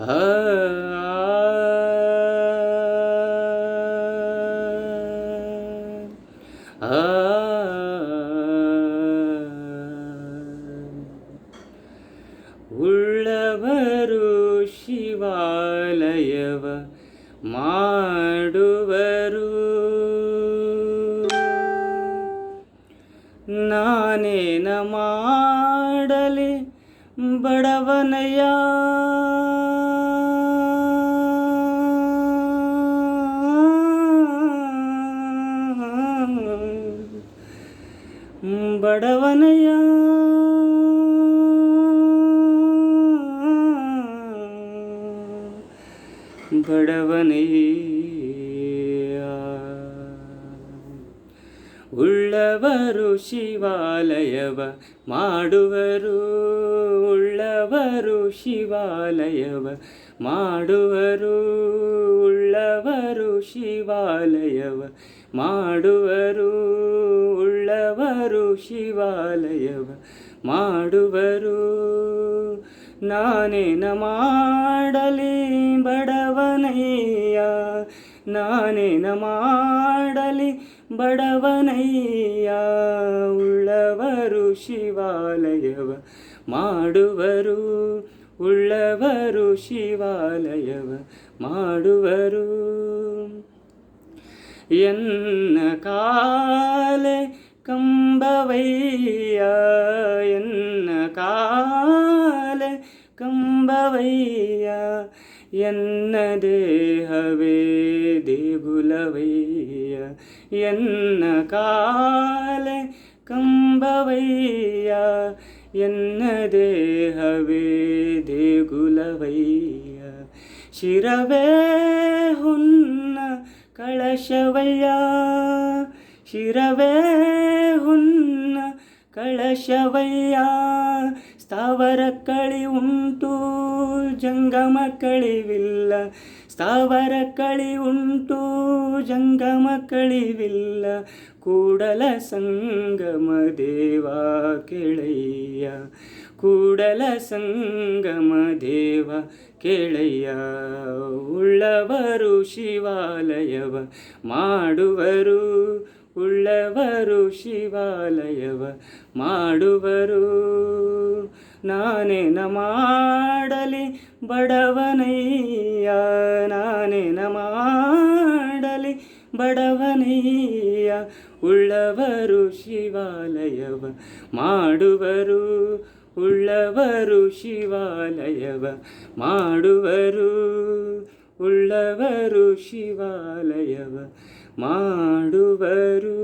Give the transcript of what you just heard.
ಉಳ್ಳವರು ಶಿವಾಲಯವ ಮಾಡುವರು. ನಾನೇನ ಮಾಡಲಿ ಬಡವನಯ್ಯ. ಬಡವನಯ್ಯ. ಬಡವನಯ್ಯ. ಉಳ್ಳವರು ಶಿವಾಲಯವ ಮಾಡುವರು. ಉಳ್ಳವರು ಶಿವಾಲಯವ ಮಾಡುವರು. ಉಳ್ಳವರು ಶಿವಾಲಯವ ಮಾಡುವರು. ಉಳ್ಳವರು ಶಿವಾಲಯವ ಮಾಡುವರು. ನಾನೇನ ಮಾಡಲಿ ಬಡವನಯ್ಯ ನಾನೇನ ಮಾಡಲಿ ಬಡವನಯ್ಯ, ಉಳ್ಳವರು ಶಿವಾಲಯವ ಮಾಡುವರು. ಉಳ್ಳವರು ಶಿವಾಲಯವ ಮಾಡುವರು. ಎನ್ನ ಕಾಲೆ ಕಂಬವಯ್ಯ, ಎನ್ನ ಕಾಲ ಕಂಬವಯ್ಯ, ಎನ್ನ ದೇಹವೇ ದೇಗುಲವಯ್ಯ, ಎನ್ನ ಕಾಲ ಕಂಬವಯ್ಯ, ಎನ್ನ ದೇಹವೇ ದೇಗುಲವಯ್ಯ. ಶಿರವೇ ಹುನ್ನ ಕಳಶವಯ್ಯ ಶಿರವೇ ಹುನ್ನ ಕಳಶವಯ್ಯ. ಸ್ಥಾವರ ಕಳಿ ಉಂಟು, ಜಂಗಮ ಕಳಿವಿಲ್ಲ. ಸ್ಥಾವರ ಕಳಿ ಉಂಟು, ಜಂಗಮ ಕಳಿವಿಲ್ಲ. ಕೂಡಲ ಸಂಗಮ ದೇವ ಕೆಳಯ್ಯ. ಕೂಡಲ ಸಂಗಮ ದೇವ ಕೇಳಯ್ಯ. ಉಳ್ಳವರು ಶಿವಾಲಯವ ಮಾಡುವರು ಉಳ್ಳವರು ಶಿವಾಲಯವ ಮಾಡುವರು. ನಾನೇನ ಮಾಡಲಿ ಬಡವನಯ್ಯ ನಾನೇನ ಮಾಡಲಿ ಬಡವನಯ್ಯ. ಉಳ್ಳವರು ಶಿವಾಲಯವ ಮಾಡುವರು, ಉಳ್ಳವರು ಶಿವಾಲಯವ ಮಾಡುವರು. ಉಳ್ಳವರು ಶಿವಾಲಯವ ಮಾಡುವರು.